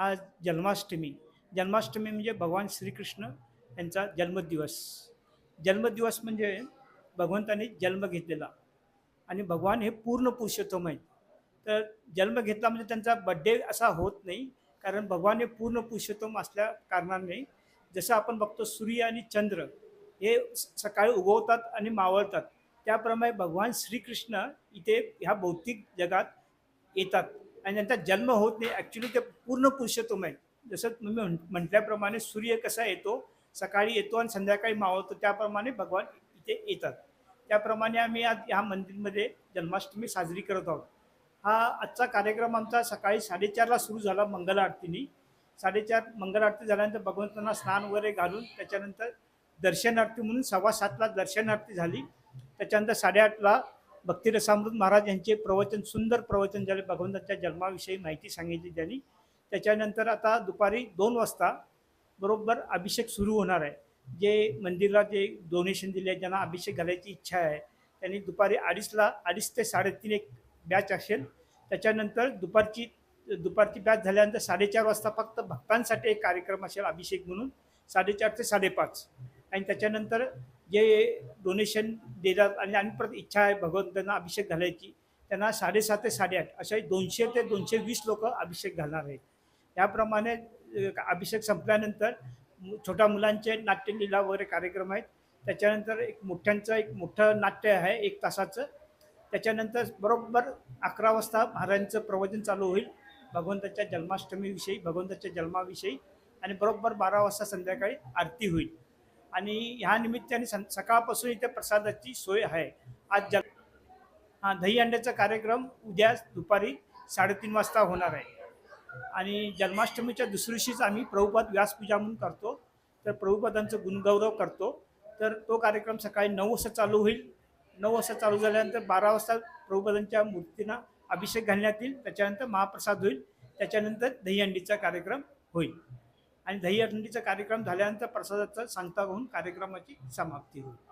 आज जन्माष्टमी. जन्माष्टमी म्हणजे भगवान श्रीकृष्ण यांचा जन्मदिवस. जन्मदिवस म्हणजे भगवंताने जन्म घेतलेला. आणि भगवान हे पूर्ण पुरुषोत्तम आहेत. तर जन्म घेतला म्हणजे त्यांचा बड्डे असा होत नाही. कारण भगवान हे पूर्ण पुरुषोत्तम असल्या कारणाने जसं आपण बघतो सूर्य आणि चंद्र हे स- सकाळी उगवतात आणि मावळतात. त्याप्रमाणे भगवान श्रीकृष्ण इथे ह्या भौतिक जगात येतात. आणि त्यांचा जन्म होत नाही. ॲक्च्युली ते पूर्ण पुरुषोत्तम आहे जसं तुम्ही म्हण- म्हटल्याप्रमाणे सूर्य कसा येतो? सकाळी येतो आणि संध्याकाळी मावळतो. त्याप्रमाणे भगवान इथे येतात. त्याप्रमाणे आम्ही आज ह्या मंदिरमध्ये जन्माष्टमी साजरी करत आहोत. हा आजचा कार्यक्रम आमचा सकाळी साडेचारला सुरू झाला मंगल आरतीने. साडेचार मंगल आरती झाल्यानंतर भगवंतांना स्नान वगैरे घालून त्याच्यानंतर दर्शन आरती म्हणून सव्वा सातला दर्शन आरती झाली. त्याच्यानंतर साडेआठला भक्तिरसामृत महाराज यांचे प्रवचन सुंदर प्रवचन झाले. भगवंताच्या जन्माविषयी माहिती सांगितली त्यांनी. त्याच्यानंतर आता दुपारी दोन वाजता बरोबर अभिषेक सुरू होणार आहे. जे मंदिरला जे डोनेशन दिले ज्यांना अभिषेक घालायची इच्छा आहे त्यांनी दुपारी अडीचला अडीच ते साडेतीन एक बॅच असेल. त्याच्यानंतर दुपारची दुपारची बॅच झाल्यानंतर साडेचार वाजता फक्त भक्तांसाठी एक कार्यक्रम असेल अभिषेक म्हणून. साडेचार ते साडेपाच. आणि त्याच्यानंतर जे डोनेशन देतात आणि आणि परत इच्छा आहे भगवंतांना अभिषेक घालायची त्यांना साडेसात ते साडेआठ अशा दोनशे ते दोनशे वीस लोक अभिषेक घालणार आहेत. त्याप्रमाणे अभिषेक संपल्यानंतर छोट्या मुलांचे नाट्यलीला वगैरे कार्यक्रम आहेत. त्याच्यानंतर एक मोठ्यांचं एक मोठं नाट्य आहे एक तासाचं. त्याच्यानंतर बरोबर अकरा वाजता महाराजांचं प्रवचन चालू होईल भगवंताच्या जन्माष्टमीविषयी भगवंताच्या जन्माविषयी. आणि बरोबर बारा वाजता संध्याकाळी आरती होईल. आणि ह्या निमित्ताने सं सकाळपासून इथे प्रसादाची सोय आहे. आज जल हां दही अंड्याचा कार्यक्रम उद्या दुपारी साडेतीन वाजता होणार आहे. आणि जन्माष्टमीच्या दुसऱ्या दिवशीच आम्ही प्रभुपाद व्यासपूजा म्हणून करतो. तर प्रभुपादांचं गुणगौरव करतो. तर तो कार्यक्रम सकाळी नऊ वाजता चालू होईल. नऊ वाजता चालू झाल्यानंतर बारा वाजता प्रभुपादांच्या मूर्तींना अभिषेक घालण्यात येईल. त्याच्यानंतर महाप्रसाद होईल. त्याच्यानंतर दहीहंडीचा कार्यक्रम होईल. आणि दही अटंडीचा कार्यक्रम झाल्यानंतर प्रसादाचा सांगता होऊन कार्यक्रमाची समाप्ती होईल.